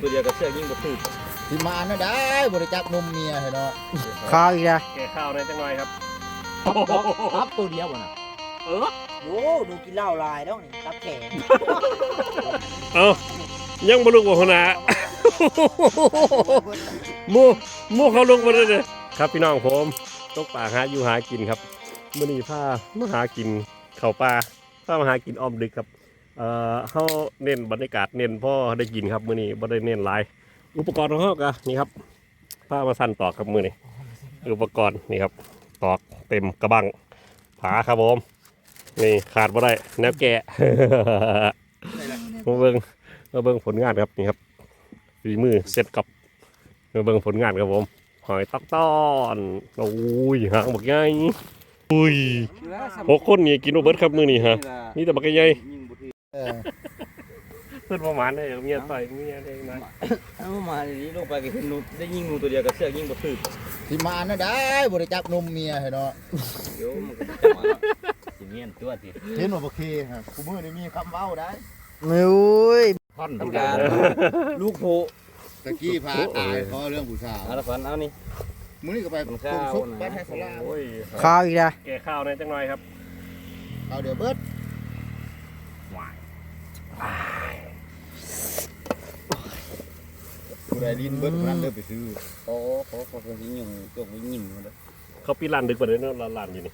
ตัวเดียวกับเสื้อยิ่งบ่ถือที่มาน่ะได้บริจักนมเมียเหรอเนาะข้าวอีกนะแก่ข้าวในจังหน่อยครับครับตัวเดียวบ่น่ะเออโอ้ดูกินเหล้าลายแล้วนี่ตับแข็งเอายังบ่ลุกบ่หัวหน้าหมู่หมู่เขาลุกบ่ได้เลยครับพี่น้องผมตกป่าหาอยู่หากินครับมื้อนี้พามาหากินข้าวปลาพามาหากินอ้อมดึกครับ เอ่อเฮาเน้นบรรยากาศเน้นพ่อได้กินครับมื้อนี้บ่ได้เน้นหลาย อุปกรณ์ของเฮาก็นี่ครับพามาสั่นตอกครับมื้อนี้อุปกรณ์นี่ครับตอกเต็มกระบังผาครับผมนี่ขาดบ่ได้แนวแกะมาเบิ่งมาเบิ่งผลงานครับนี่ครับฝีมือเสร็จกับมาเบิ่งผลงานครับผมหอยตักต้อนโอ้ยหางบักใหญ่อุ้ยหกคนนี่กินบ่เบิดครับมื้อนี้ฮะมีแต่บักใหญ่ เออเพิ่นประมาณได้เมียต่อยเมียได้นะเอามาทีนี้ลงไปก็เห็นหนูได้ยิงหนูตัวเดียวกับเสื้อยิ่งบ่ถือที่มาน่ะได้บริจักนมเมียเหรอเนาะเดี๋ยวมันก็จะมาสิเมียนตัวสิเห็นว่าบ่เคฮะกูมือนี่มีคำเว้าได้โอ้ยท่อนธรรมดาลูกโพตะกี้พาตายเพราะเรื่องผู้สาวเอาละฝันเอานี่มื้อนี้ก็ไปมันปรุข้างวซุปนะไปให้สลาโอ้ยข้าวอีกนะแก่ข้าวในจังหน่อยครับเอาเดี๋ยวเบิด ไปดินเบิดคนนั้นเด้อไปซื้อโอ้โหขอขอสิยิงจกยิงมันเลยเขาปีร้านดึกกว่าเดิมเนาะร้านร้านอยู่นี่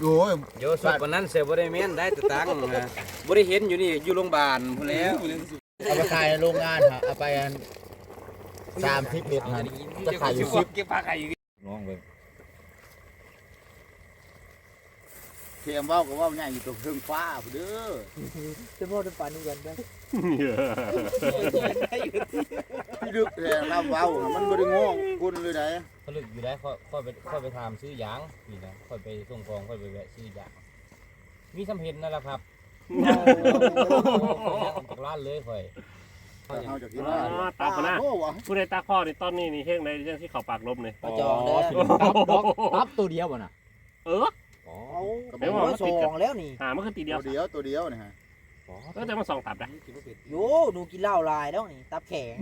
โอ้ยเดี๋ยวสุดปานั้นเสียบริเมนได้ตตังค์บ่ได้เห็นอยู่นี่อยู่โรงพยาบาลพุ่นแล้วเอาไปขายโรงงานฮะเอาไปอันสามสิบเม็ดฮะจะขายอยู่สิบเก็บปลาขายอยู่ลองเบิ่ง เทียมเว้าก็เว้าใหญ่อยู่ตรงเครื่องฟ้าพุ่นเด้อจะพูดปันนี่กันได้พี่ดึกแหละเราเว้าน่ะมันบ่ได้งอกคนเลยได้ผลึกอยู่ได้ค่อยค่อยไปค่อยไปถามซื้อยางนี่นะค่อยไปส่งของค่อยไปแวะซื้อยางมีสำเพ็ญนั่นแหละครับจากร้านเลยค่อยเฮาจะคิดว่าอ๋อตามคณะโอ้วะผู้ใดตาข้อในตอนนี้นี่เฮงในเรื่องที่เขาปากลมเลยจองเด้อตับตัวเดียวบ่น่ะ เอออ๋อ เอากระเดี๋ยวบอกว่าโอ้สองแล้วนี่หามันคือตีเดียวตัวเดียวตัวเดียวนะฮะเออแต่มันสองตับนะโยดูกินเหล้าลายแล้วนี่ตับแข็ง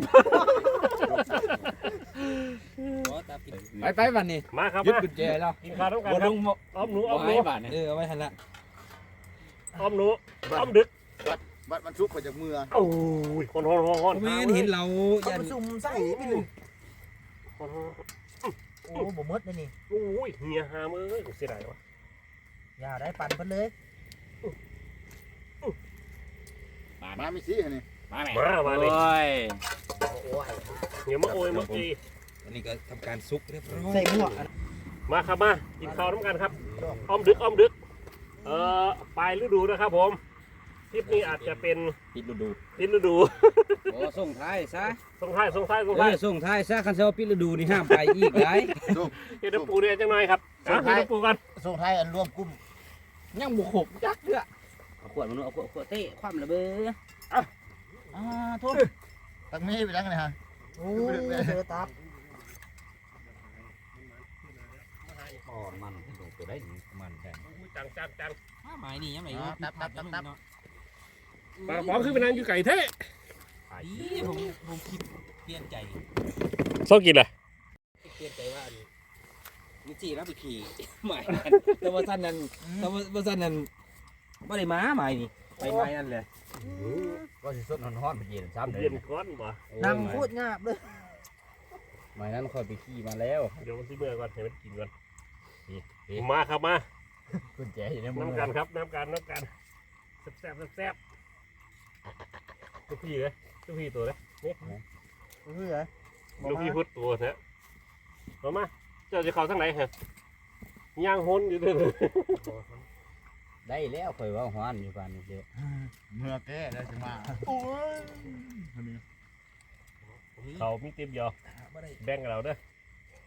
ไปไปบัดนี้มาครับยึดมากุญแจแล้วกินข้าวต้องกันบ่ครัลบงอ้อมหนูอ้อมหไว้นูบาดนี้เออเอาไว้ทันละอ้อมหนูอ้อมดึกบัดมันชุกไปจากมือโอ้ยคนฮอนฮอนฮอนแม่นเห็นเราเขายันมาซุ่มใส่ไปเลยคนฮอนโอ้บ่หมดเลยนี่โอ้ยเฮียหามือเสียดายวะ อย่าได้ปั่นเพิ่นเลยมาไม่สินี่มาแม่มามาเลย โอ้ยโอ้ยเฮียมาโอยมาจีอันนี้ก็ทำการซุกเรียบร้อยใส่หมวกอันมาครับมากินข้าวน้ำกันครับอ้อมดึกอ้อมดึก เอ่อปลายฤดูนะครับผมทริปนี้อาจจะเป็นปิดฤดูทิศฤดูโอ้ส่งท้ายซะส่งท้ายส่งท้ายส่งเอท้ายอส่งท้ายซะคันเซาปิดฤดูนี่ห้ามไปอีกได้ชุกเฮ็ดน้ำปูเนี่ยจังหน่อยครับอะเฮ็ดน้ำปูกันส่งท้ายอันรวมกลุ่ม ยังบุกหกจักเด้อเอาขวดมันเอาขวดขวดเตะความระเบ้ออ่าโทษตั้งนี้ไปตั้งนี่ฮะโอ้ยเจอตับอ๋อมันตัวได้มันได้จังจังจังหมายนี่ยังไงตับตับตับตับปลากระป๋องขึ้นไปนั่งอยู่ไก่เท่ผมผมคิดเปลี่ยนใจชอบกินเลยเปลี่ยนใจว่าอันนี่ จีแล้วไปขี่ หมายนั้นแต่ว่าสั้นนั้นแต่ว่าว่าสั้นนั้นไม่ได้ม้าหมายนี่ไปหมายนั่นเลยก็สิสดฮ้อนๆไปเย็นซ้ำเลยเย็นก้อนบ่นั่งโคตรงาบเลยหมายนั้นค่อยไปขี่มาแล้วเดี๋ยวมันสิเมื่อก่อนให้มันกินก่อนนี่มาครับมากุญแจอยู่ในมือน้ำกันครับน้ำกันน้ำกันแซ่บแซ่บแซ่บลูกพี่เลยลูกพี่ตัวเลยนี่เฮ้ยลูกพี่พุทธตัวนะมามา เจ้าจะเข้าทางไหนฮะย่างฮ้นอยู่เด้อได้แล้วค่อยว่าฮ้อนอยู่กันนี่เด้อเมื่อแก้แล้วจะมาโอ้ยอันนี้เขามีเต็มเดียวแบ่งกับเราเด้อ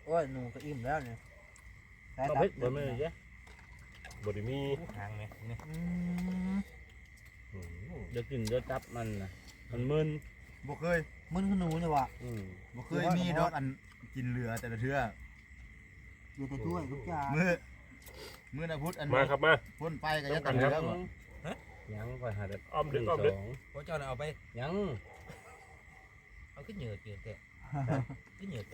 โอ้ยหนูก็อิ่มแล้วเนี่ยได้บ่ตับเผ็ดบ่แม่นเด้บ่ได้มีทางนี่นี่อืมอืมเดี๋ยวกินเดี๋ยวจับมันน่ะมันมึนบ่เคยมึนคือหนูเนี่ยวะอืมบ่เคยมีดอกอันกินเรือแต่ละเทื่อ อยู่แต่ถ้วยทุกอย่างมือมือนะพุทธอันมาครับมา พ่นไปก็จะตันเรือบ่ยังค่อยหาแต่อ้อมดึกอ้อมดึกสงพระเจ้าน่ะเอาไปยังเอาขึ้นเหยือดเหยือดแกขึ้นเหยือดแก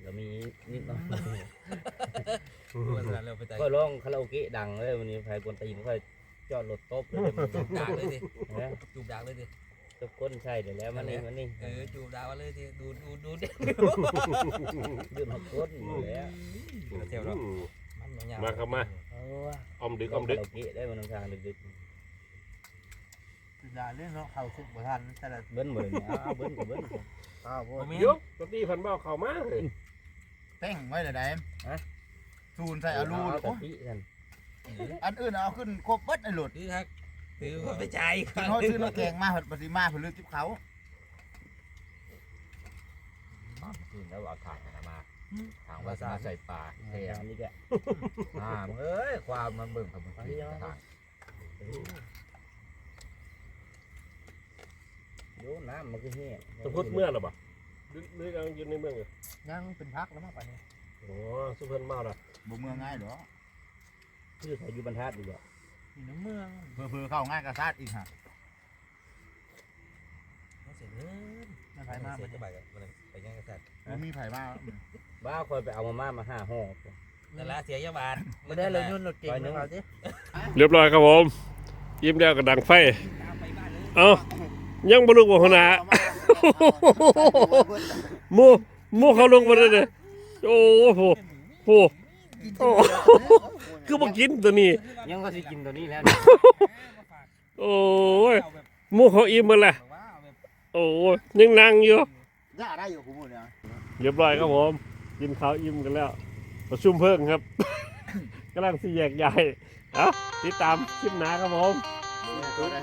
เดี๋ยวมีนิดหน่อยว่าซั่นแล้วไปไต่ก็ร้องคาราโอเกะดังเลยวันนี้ไฟกวนตีนค่อยจอดรถตบเลยมันจูบดากเลยดินะจูบดากเลยดิ ทุกคนใช่เดี๋ยวแล้วมันนี่มันนี่เออจูบดากมาเลยดิดูดูดูดิดื่มหักก้นอยู่แล้วเที่ยวเนาะอืมมันยาวมาครับมาเอออ้อมดึกร้อ้อองมคาดึกราโอเกะได้บนทางดึกสุดาเล่นเนาะเข้าสุกบ่ทันแต่ละๆเบิ้ลหมดเลยเนี่ยอ้าวเบิ้ลกับเบิ้ลข้าวโพดเดี๋ยวตอนนี้พันเบ้าเข้ามาเฮ้ยเป้งไว้เลยได้ซูนใส่อารูเอาโอ้กะทิกันอันอื่นเอาขึ้นครบเบิดไอ้หลุดถือครับ ถือว่าไปจ่ายขึ้นเฮาซื้อน้ำแกงมาเพิ่นปฏิมาเพิ่นลืมทิพเขาคืนแล้วเอาถ่านกันมาทางว่ามาใส่ปลาเทียนี่แกอ่ามึงเอ้ยความมันเบิ่งกับมันกินทางโยน้ำมันก็แห้งสมพุดเมื่อหรอปะดึกดึกยังอยู่ในเมืองอยู่ยังเป็นพักแล้วมากกว่านี้โอ้สุพรรณมาละบ่เมืองง่ายหรอชื่อใส่อยู่บรรทัดอยู่บ่ อยู่ในเมืองเพื่อๆเข้าง่ายกับซาดอีกฮะเสียเงินไม่ไผมาเสีบ่ยจะไปกันไปยังกันสัตว์บ่มีไผมาบ้าคอยไปเอามาม่ามาห้าห่อนั่นละเสียยาบาลบ่ได้เลยยุ่นรถเก่งของเราสิเรียบร้อยครับผมยิ้มแล้วก็ดังไฟตามไปบ้านเลยเอ้ายังบ่ลุกบ่หัวหน้าหมู่หมู่เขาลุกบ่ได้เลยโอ้โหโหโอ้ คือบ่กินตัวนี้ ยังก็สิกินตัวนี้แล้วโอ้ยหมู่เขาอิ่มหมดแล้วโอ้ยยังนั่งอยู่ย่าได้อยู่กูมื้อเนี่ยเรียบร้อยครับผมกินข้าวอิ่มกันแล้ว ประชุมเพิ่งครับกำลังสิแยกย้ายเอ้าติดตามคลิปหน้าครับผมตัวได้